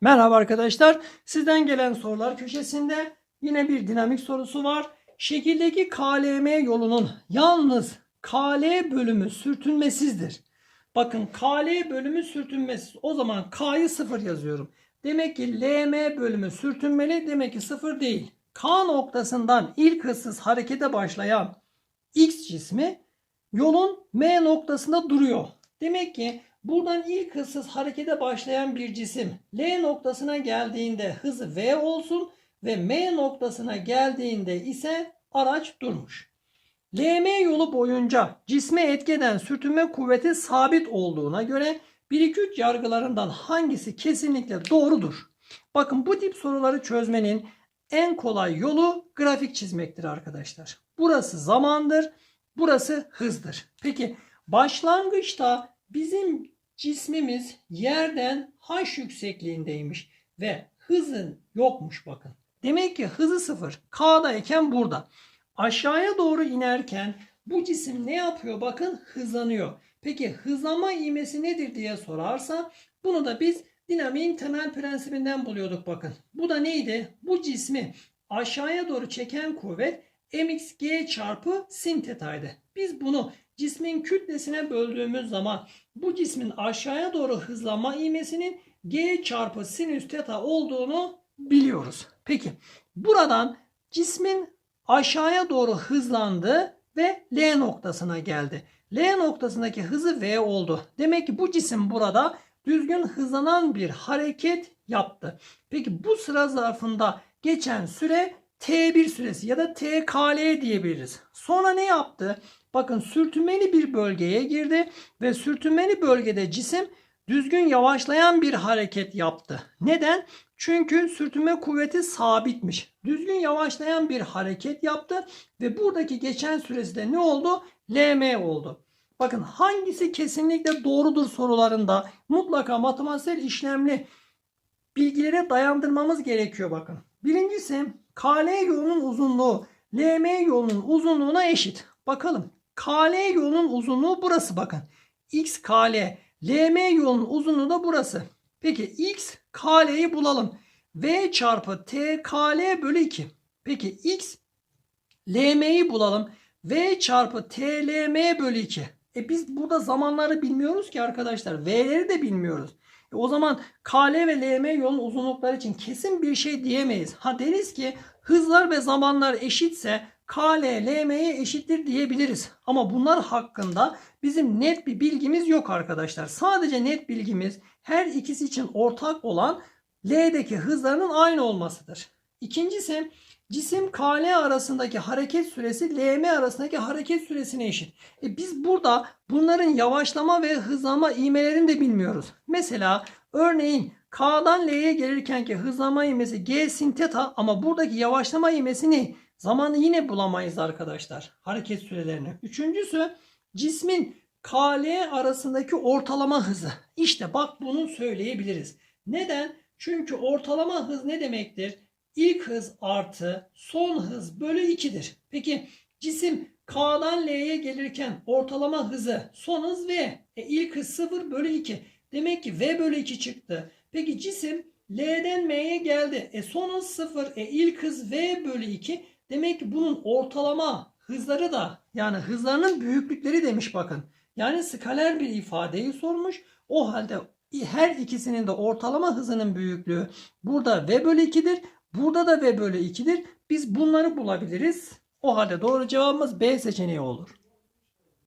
Merhaba arkadaşlar. Sizden gelen sorular köşesinde yine bir dinamik sorusu var. Şekildeki KLM yolunun yalnız KL bölümü sürtünmesizdir. Bakın KL bölümü sürtünmesiz. O zaman K'yı sıfır yazıyorum. Demek ki LM bölümü sürtünmeli. Demek ki sıfır değil. K noktasından ilk hızsız harekete başlayan X cismi yolun M noktasında duruyor. Demek ki buradan ilk hızsız harekete başlayan bir cisim L noktasına geldiğinde hızı V olsun ve M noktasına geldiğinde ise araç durmuş. LM yolu boyunca cisme etki eden sürtünme kuvveti sabit olduğuna göre 1-2-3 yargılarından hangisi kesinlikle doğrudur? Bakın bu tip soruları çözmenin en kolay yolu grafik çizmektir arkadaşlar. Burası zamandır, burası hızdır. Peki başlangıçta bizim cismimiz yerden h yüksekliğindeymiş ve hızın yokmuş bakın. Demek ki hızı sıfır. K'dayken burada. Aşağıya doğru inerken bu cisim ne yapıyor? Bakın hızlanıyor. Peki hızlanma ivmesi nedir diye sorarsa bunu da biz dinamiğin temel prensibinden buluyorduk bakın. Bu da neydi? Bu cismi aşağıya doğru çeken kuvvet mxg çarpı sin tetaydı. Biz bunu cismin kütlesine böldüğümüz zaman bu cismin aşağıya doğru hızlanma ivmesinin g çarpı sinüs teta olduğunu biliyoruz. Peki buradan cismin aşağıya doğru hızlandı ve L noktasına geldi. L noktasındaki hızı V oldu. Demek ki bu cisim burada düzgün hızlanan bir hareket yaptı. Peki bu sıra zarfında geçen süre T1 süresi ya da TKL diyebiliriz. Sonra ne yaptı? Bakın sürtünmeli bir bölgeye girdi ve sürtünmeli bölgede cisim düzgün yavaşlayan bir hareket yaptı. Neden? Çünkü sürtünme kuvveti sabitmiş. Düzgün yavaşlayan bir hareket yaptı ve buradaki geçen süresi de ne oldu? LM oldu. Bakın hangisi kesinlikle doğrudur sorularında mutlaka matematiksel işlemli bilgilere dayandırmamız gerekiyor bakın. Birincisi KL yolunun uzunluğu LM yolunun uzunluğuna eşit. Bakalım KL yolunun uzunluğu burası bakın. XKL LM yolunun uzunluğu da burası. Peki X KL'yi bulalım. V çarpı TKL bölü 2. Peki X LM'yi bulalım. V çarpı TLM bölü 2. E biz burada zamanları bilmiyoruz ki arkadaşlar. V'leri de bilmiyoruz. E o zaman KL ve LM yolun uzunlukları için kesin bir şey diyemeyiz. Ha deriz ki hızlar ve zamanlar eşitse KL LM'ye eşittir diyebiliriz. Ama bunlar hakkında bizim net bir bilgimiz yok arkadaşlar. Sadece net bilgimiz her ikisi için ortak olan L'deki hızlarının aynı olmasıdır. İkincisi cisim KL arasındaki hareket süresi LM arasındaki hareket süresine eşit. E biz burada bunların yavaşlama ve hızlanma ivmelerini de bilmiyoruz. Mesela örneğin K'dan L'ye gelirkenki hızlanma ivmesi G sin teta ama buradaki yavaşlama ivmesi ne? Zamanı yine bulamayız arkadaşlar. Hareket sürelerini. Üçüncüsü cismin KL arasındaki ortalama hızı. İşte bak bunu söyleyebiliriz. Neden? Çünkü ortalama hız ne demektir? İlk hız artı son hız bölü 2'dir. Peki cisim K'dan L'ye gelirken ortalama hızı son hız V. E ilk hız 0 bölü 2. Demek ki V bölü 2 çıktı. Peki cisim L'den M'ye geldi. E son hız 0. E ilk hız V bölü 2. Demek ki bunun ortalama hızları da yani hızlarının büyüklükleri demiş bakın. Yani skaler bir ifadeyi sormuş. O halde her ikisinin de ortalama hızının büyüklüğü burada V bölü 2'dir. Burada da V bölü 2'dir. Biz bunları bulabiliriz. O halde doğru cevabımız B seçeneği olur.